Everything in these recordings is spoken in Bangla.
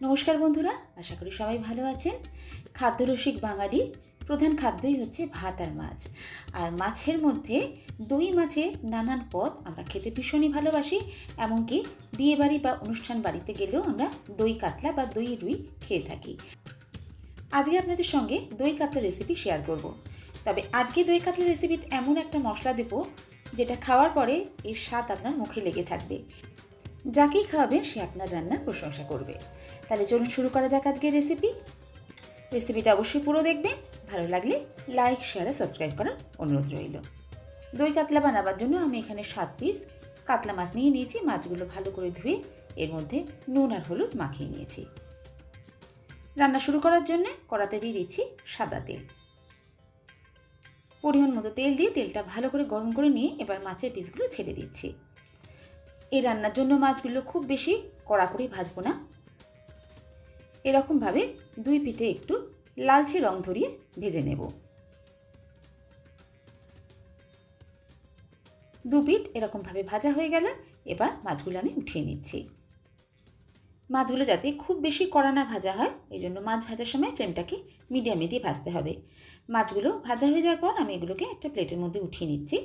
নমস্কার বন্ধুরা, আশা করি সবাই ভালো আছেন। খাদ্যরসিক বাঙালি, প্রধান খাদ্যই হচ্ছে ভাত আর মাছ। আর মাছের মধ্যে দই মাছের নানান পদ আমরা খেতে ভীষণই ভালোবাসি, এমনকি বিয়েবাড়ি বা অনুষ্ঠান বাড়িতে গেলেও আমরা দই কাতলা বা দই রুই খেয়ে থাকি। আজকে আপনাদের সঙ্গে দই কাতলা রেসিপি শেয়ার করব। তবে আজকে দই কাতলা রেসিপিতে এমন একটা মশলা দেব, যেটা খাওয়ার পরে এর স্বাদ আপনার মুখে লেগে থাকবে। যাকেই খাওয়াবেন সে আপনার রান্নার প্রশংসা করবে। তাহলে চলুন শুরু করা যাক আজকের রেসিপি রেসিপিটা অবশ্যই পুরো দেখবেন। ভালো লাগলে লাইক শেয়ার আর সাবস্ক্রাইব করার অনুরোধ রইল। দই কাতলা বানাবার জন্য আমি এখানে সাত পিস কাতলা মাছ নিয়ে নিয়েছি। মাছগুলো ভালো করে ধুয়ে এর মধ্যে নুন আর হলুদ মাখিয়ে নিয়েছি। রান্না শুরু করার জন্য কড়াতে দিয়ে দিচ্ছি সাদা তেল। পরিমাণ মতো তেল দিয়ে তেলটা ভালো করে গরম করে নিয়ে এবার মাছের পিসগুলো ছেড়ে দিচ্ছি। এই রান্নার জন্য মাছগুলো খুব বেশি কড়া করে ভাজবো না। এরকমভাবে দুই পিঠে একটু লালচে রং ধরিয়ে ভেজে নেব। দু পিঠ এরকমভাবে ভাজা হয়ে গেলে এবার মাছগুলো আমি উঠিয়ে নিচ্ছি। মাছগুলো যাতে খুব বেশি কড়া না ভাজা হয়, এই জন্য মাছ ভাজার সময় ফ্লেমটাকে মিডিয়ামে দিয়ে ভাজতে হবে। মাছগুলো ভাজা হয়ে যাওয়ার পর আমি এগুলোকে একটা প্লেটের মধ্যে উঠিয়ে নিচ্ছি।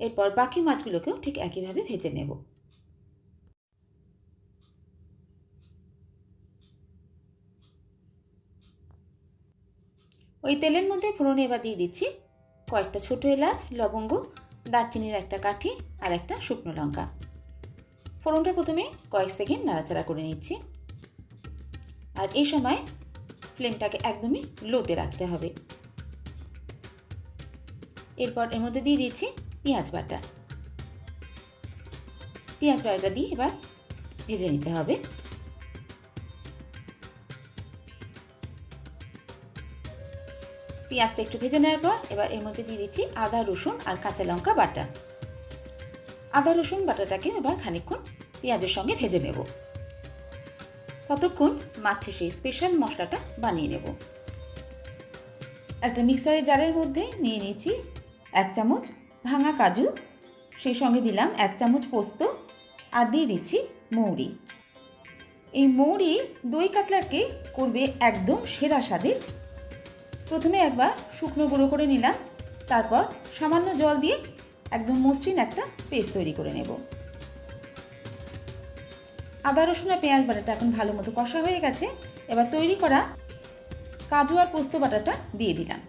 এরপর বাকি মাছগুলোকেও ঠিক একইভাবে ভেজে নেব। ওই তেলের মধ্যে ফোড়নে এবার দিয়ে দিচ্ছি কয়েকটা ছোটো এলাচ, লবঙ্গ, দারচিনির একটা কাঠি আর একটা শুকনো লঙ্কা। ফোড়নটা প্রথমে কয়েক সেকেন্ড নাড়াচাড়া করে নিচ্ছি। আর এই সময় ফ্লেমটাকে একদমই লোতে রাখতে হবে। এরপর এর মধ্যে দিয়ে দিচ্ছি পেঁয়াজ বাটা। পেঁয়াজ বাটাটা দিয়ে এবার ভেজে নিতে হবে। পেঁয়াজটা একটু ভেজে নেওয়ার পর এবার এর মধ্যে দিয়ে দিচ্ছি আদা, রসুন আর কাঁচা লঙ্কা বাটা। আদা, রসুন বাটাটাকে এবার খানিকক্ষণ পেঁয়াজের সঙ্গে ভেজে নেব। ততক্ষণ মাছের সেই স্পেশাল মশলাটা বানিয়ে নেব। একটা মিক্সারের জারের মধ্যে নিয়ে নিয়েছি এক চামচ ভাঙা কাজু, সেই সঙ্গে দিলাম এক চামচ পোস্ত আর দিয়ে দিচ্ছি মৌরি। এই মৌরি দই কাতলাকে করবে একদম সেরা স্বাদে প্রথমে একবার শুকনো গুঁড়ো করে নিলাম, তারপর সামান্য জল দিয়ে একদম মসৃণ একটা পেস্ট তৈরি করে নেব। আদা, রসুন আর পেঁয়াজ বাটাটা এখন ভালো মতো কষা হয়ে গেছে, এবার তৈরি করা কাজু আর পোস্ত বাটাটা দিয়ে দিলাম।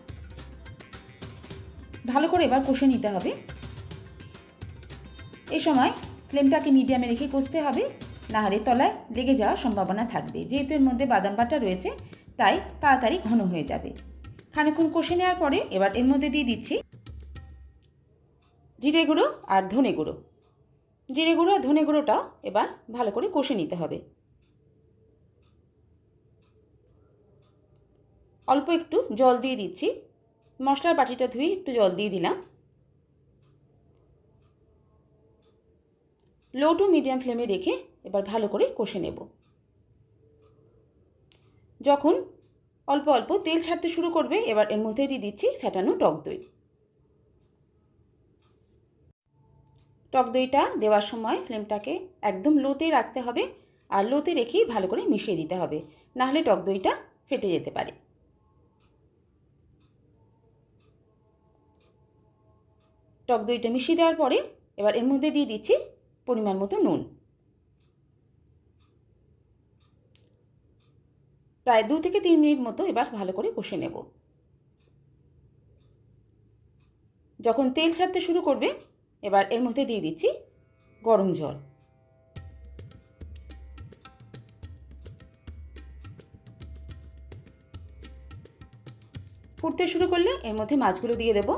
ভালো করে এবার কষে নিতে হবে। এই সময় ফ্লেমটাকে মিডিয়ামে রেখে কষতে হবে না হলে তলায় লেগে যাওয়ার সম্ভাবনা থাকবে। যেহেতু এর মধ্যে বাদাম বাটা রয়েছে, তাই তাড়াতাড়ি ঘন হয়ে যাবে। খানিক্ষণ কষে নেওয়ার পরে এবার এর মধ্যে দিয়ে দিচ্ছি জিরে গুঁড়ো আর ধনে গুঁড়ো। জিরে গুঁড়ো আর ধনে গুঁড়োটাও এবার ভালো করে কষে নিতে হবে। অল্প একটু জল দিয়ে দিচ্ছি। মশলার বাটিটা ধুয়ে একটু জল দিয়ে দিলাম। লো টু মিডিয়াম ফ্লেমে রেখে এবার ভালো করে কষে নেব। যখন অল্প অল্প তেল ছাড়তে শুরু করবে, এবার এর মধ্যে দিয়ে দিচ্ছি ফ্যাটানো টক দই। টক দইটা দেওয়ার সময় ফ্লেমটাকে একদম লোতে রাখতে হবে, আর লোতে রেখেই ভালো করে মিশিয়ে দিতে হবে, নাহলে টক দইটা ফেটে যেতে পারে। টক দইটা মিশিয়ে দেওয়ার পরে এবার এর মধ্যে দিয়ে দিচ্ছি পরিমাণ মতো নুন। প্রায় দু থেকে তিন মিনিট মতো এবার ভালো করে কষে নেব। যখন তেল ছাড়তে শুরু করবে, এবার এর মধ্যে দিয়ে দিচ্ছি গরম জল। ফুটতে শুরু করলে এর মধ্যে মাছগুলো দিয়ে দেবো।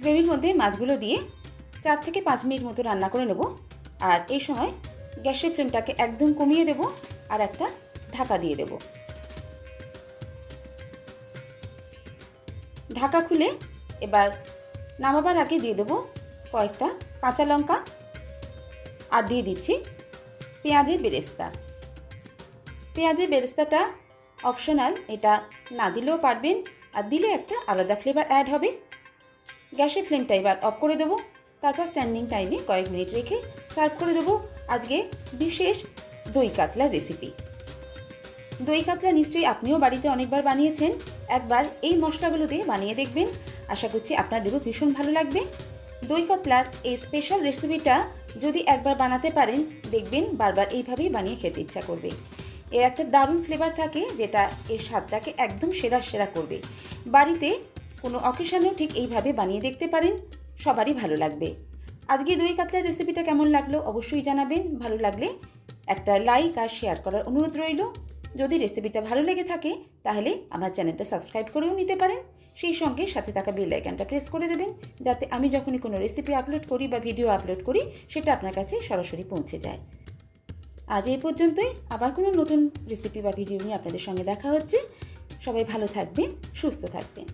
গ্রেভির মধ্যে মাছগুলো দিয়ে চার থেকে পাঁচ মিনিট মতো রান্না করে নেব। আর এই সময় গ্যাসের ফ্লেমটাকে একদম কমিয়ে দেব আর একটা ঢাকা দিয়ে দেব। ঢাকা খুলে এবার নামাবার আগে দিয়ে দেবো কয়েকটা কাঁচা লঙ্কা আর দিয়ে দিচ্ছি পেঁয়াজের বেরেস্তা। পেঁয়াজের বেরেস্তাটা অপশনাল, এটা না দিলেও পারবেন আর দিলে একটা আলাদা ফ্লেভার অ্যাড হবে। গ্যাসের ফ্লেমটা এবার অফ করে দেবো। তারপর স্ট্যান্ডিং টাইমে কয়েক মিনিট রেখে সার্ভ করে দেবো আজকে বিশেষ দই কাতলার রেসিপি দই কাতলা নিশ্চয়ই আপনিও বাড়িতে অনেকবার বানিয়েছেন। একবার এই মশলাগুলো দিয়ে বানিয়ে দেখবেন। আশা করছি আপনাদেরও ভীষণ ভালো লাগবে। দই কাতলার এই স্পেশাল রেসিপিটা যদি একবার বানাতে পারেন, দেখবেন বারবার এইভাবেই বানিয়ে খেতে ইচ্ছা করবে। এর একটা দারুণ ফ্লেভার থাকে, যেটা এর স্বাদটাকে একদম সেরা সেরা করবে। বাড়িতে কোনো অকেশানেও ঠিক এইভাবে বানিয়ে দেখতে পারেন, সবারই ভালো লাগবে। আজকে দই কাতলার রেসিপিটা কেমন লাগল অবশ্যই জানাবেন। ভালো লাগলে একটা লাইক আর শেয়ার করার অনুরোধ রইল। যদি রেসিপিটা ভালো লেগে থাকে, তাহলে আমার চ্যানেলটা সাবস্ক্রাইব করেও নিতে পারেন। সেই সঙ্গে সাথে থাকা বেল আইকনটা প্রেস করে দেবেন, যাতে আমি যখনই কোনো রেসিপি আপলোড করি বা ভিডিও আপলোড করি, সেটা আপনার কাছে সরাসরি পৌঁছে যায়। আজ এই পর্যন্তই। আবার কোনো নতুন রেসিপি বা ভিডিও নিয়ে আপনাদের সঙ্গে দেখা হচ্ছে। সবাই ভালো থাকবেন, সুস্থ থাকবেন।